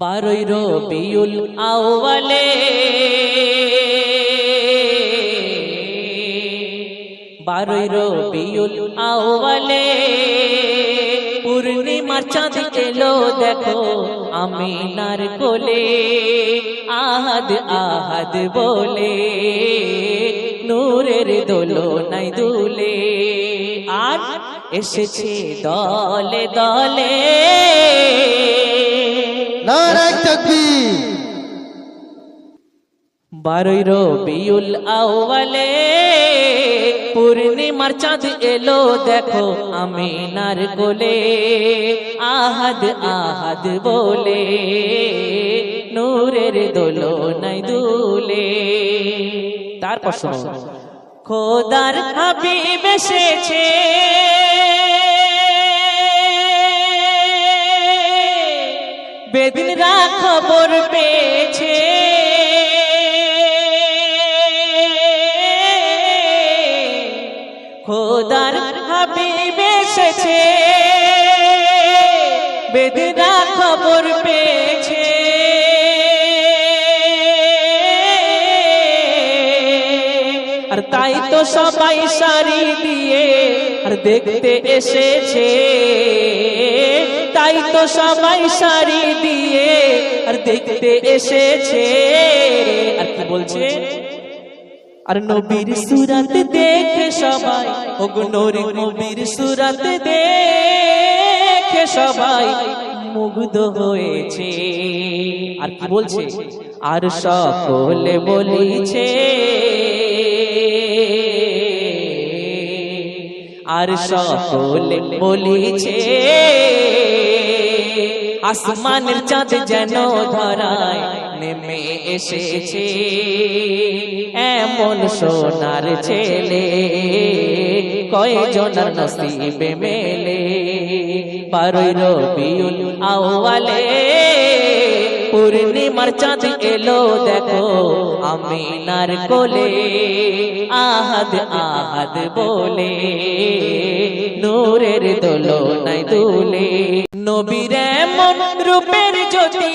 বারোই রবিউল আউয়ালে। বারোই রবিউল আউয়ালে। পূর্ণিমার চাঁদ এলো, দেখো আমিনার কোলে। আহাদ আহাদ বলে, নূরের দোলো নাই দুলে। আর এসেছে দলে দলে। বারোই রবিউল আউয়ালে পূর্ণিমার চাঁদ এলো, দেখো আমিনার কোলে। আহাদ আহাদ বলে, নূরের দোলো নাই দুলে। তারপর খোদার হাবিব এসেছে। বেদিনরা খবর পেয়েছে। খোদার হাবিব এসেছে। বেদিনরা খবর পেয়েছে। আর তাই তো সবাই সারি দিয়ে আর দেখতে এসেছে। তাই তো সবাই সারি দিয়ে আর দেখতে এসেছে। আর কি বলছে? আর নবীর সুরাত দেখে সবাই, ওগো নূরে নবীর সুরাত দেখে সবাই মুগ্ধ হয়েছে। আর কি বলছে? আর সকলে বলিছে, আর সকলে বলিছে। আসমানের চাঁদ যেন ধরায় নেমে এসেছে। এমন সোনার ছেলে, কয়জনের নসিবে মেলে? বারোই রবিউল আউয়ালে পূর্ণিমার চাঁদ এলো, দেখো আমিনার কোলে। আহাদ আহাদ বলে, নূরের দোলো নাই দুলে। নবীর এমন রূপের জ্যোতি।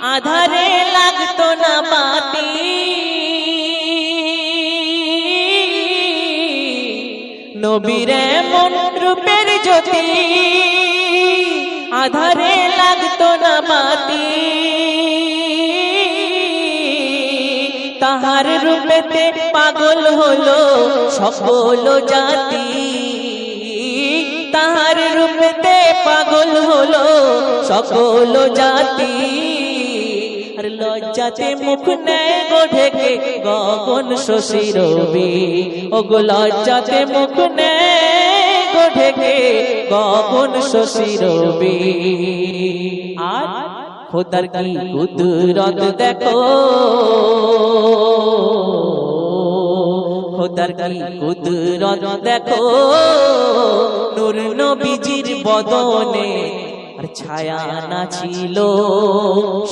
আধারে লাগতো না বাতি। নবীর এমন রূপের জ্যোতি। আধারে লাগতো না বাতি। তাহার রূপেতে পাগল হলো সকল জাতি। তাহার রূপেতে পাগল হলো সকল জাতি। আর লজ্জাতে মুখ নেয় গো ঢেকে গগন শশী রবি। ও লজ্জাতে মুখ নেয় গো ঢেকে গগন শশী রবি। আর খোদার কি কুদরত দেখো? খোদার কি কুদরত দেখো, নূর নবীজির বদনে আর ছায়া না ছিল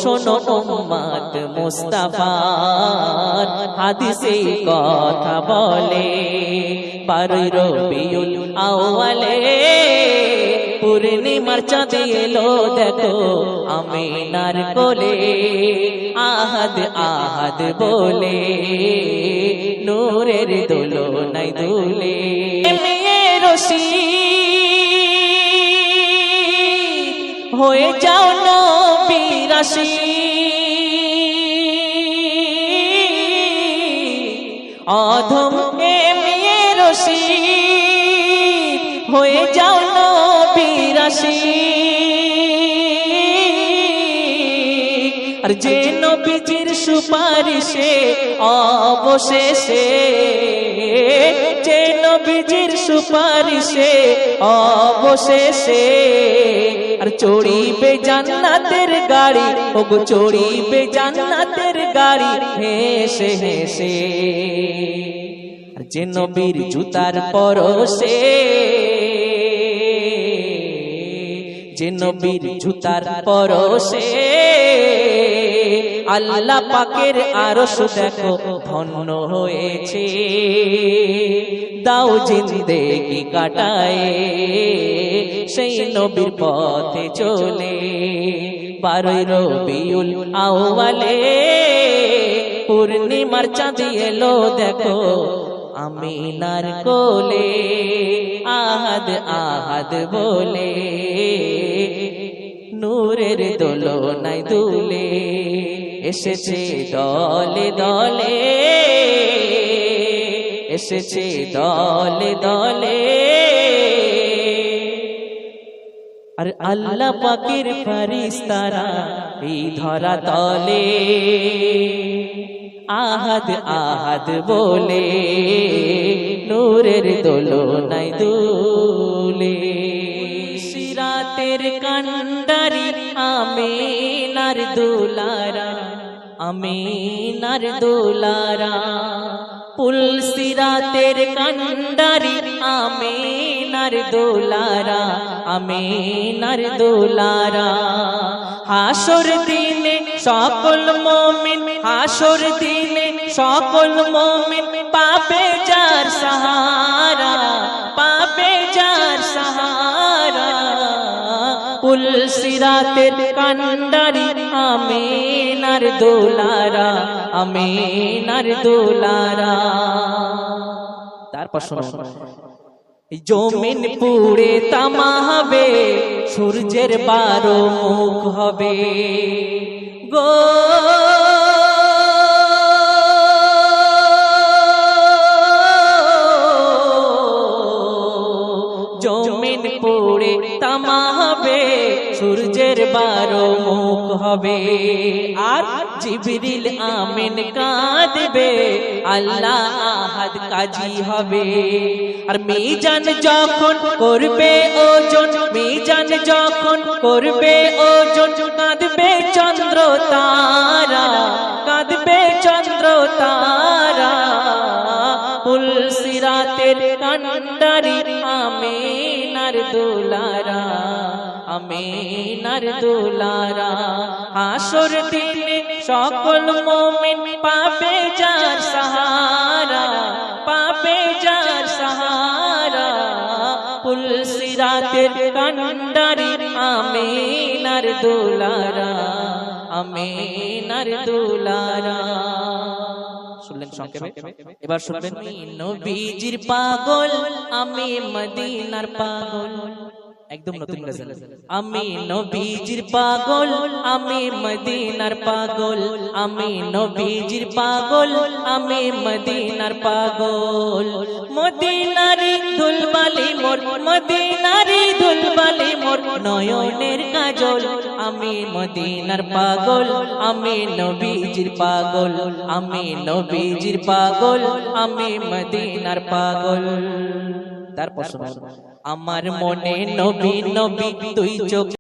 শোনো উম্মাত মুস্তাফার হাদিসে কথা বলে বারোই রবিউল আউয়ালে, পূর্ণিমার চাঁদ এলো দেখো আমিনার কোলে, আহাদ আহাদ বলে। নূরের দোলো নাই দুলে রশি হয়ে যাও নবীরাশি। অধম মেয়ে রশি হয়ে যাও নবীরাশি। আর যে নবীজির সুপারিশে, অবশেষে যে নবীজির সুপারিশে, অবশেষে। আর চড়িবে জান্নাতের গাড়ি, ওগো চড়িবে জান্নাতের গাড়ি, হেসে হেসে। আর যে নবীর জুতার পরশে, যে নবীর জুতার পরশে আল্লাহ পাকের আরশ দেখো, ধন্য হয়েছে। দাও জিন্দেগি কাটায়, সেই নবীর পথে চলে। বারোই রবিউল আউয়ালে পূর্ণিমার চাঁদি এলো, দেখো, আমিনার কোলে, আহাদ আহাদ বলে। নূরের দোলনায় দুলে। এসেছে দলে দলে এসেছে দলে দলে। আর আল্লাহ পাকের ফারিস্তারা এই ধরা তলে আহাদ আহাদ বলে নূরের দোলনায় দুলে। সিরাতের কান্ডারি আমিনার দুলারা আমিনার দুলারা পুলসিরাতের কান্ডারি, আমিনার দুলারা আমিনার দুলারা। হাসর দিনে সকল মমিন, হাসর দিনে সকল মমিন পাবে যার সাহারা। পুলসিরাতের কান্ডারি, আমিনার দোলারা আমিনার দোলারা। তারপর শোনো জমিন পুড়ে তামা হবে, সূর্যের বারো মুখ হবে। গো জমিন পুড়ে তামা হবে, সূর্যের বারো মুখ হবে। আর জিবরিল আমিন কাঁদবে, আল্লাহ আহাদ কাজী হবে। আর মিজান যখন করবে ওজন, মিজান যখন করবে ওজন, কাঁদবে চন্দ্র তারা, কাঁদবে চন্দ্র তারা। পুলসিরাতের কান্ডারি আমিনার দুলারা আমিনার দুলারা হাসর দিনে সকল মোমিন পাবে যার সাহারা পাবে যার সাহারা। পুলসিরাতের কান্ডারি আমিনার দুলারা আমিনার দুলারা শুনলেন সংক্ষেপে? এবার শুনবেন। নবীজির পাগল আমি মদিনার পাগল। একদম নতুন গজল। আমি নবীজির পাগল আমি মদিনার পাগল আমি নবীজির পাগল আমি মদিনার পাগল। মদিনারি দুলবালি মোর মদিনারি দুলবালি মোর নয়নের কাজল। আমি মদিনার পাগল আমি নবীজির পাগল আমি নবীজির পাগল আমি মদিনার পাগল। তারপর শোনো। আমার মনে নবী নবী তুই চোখ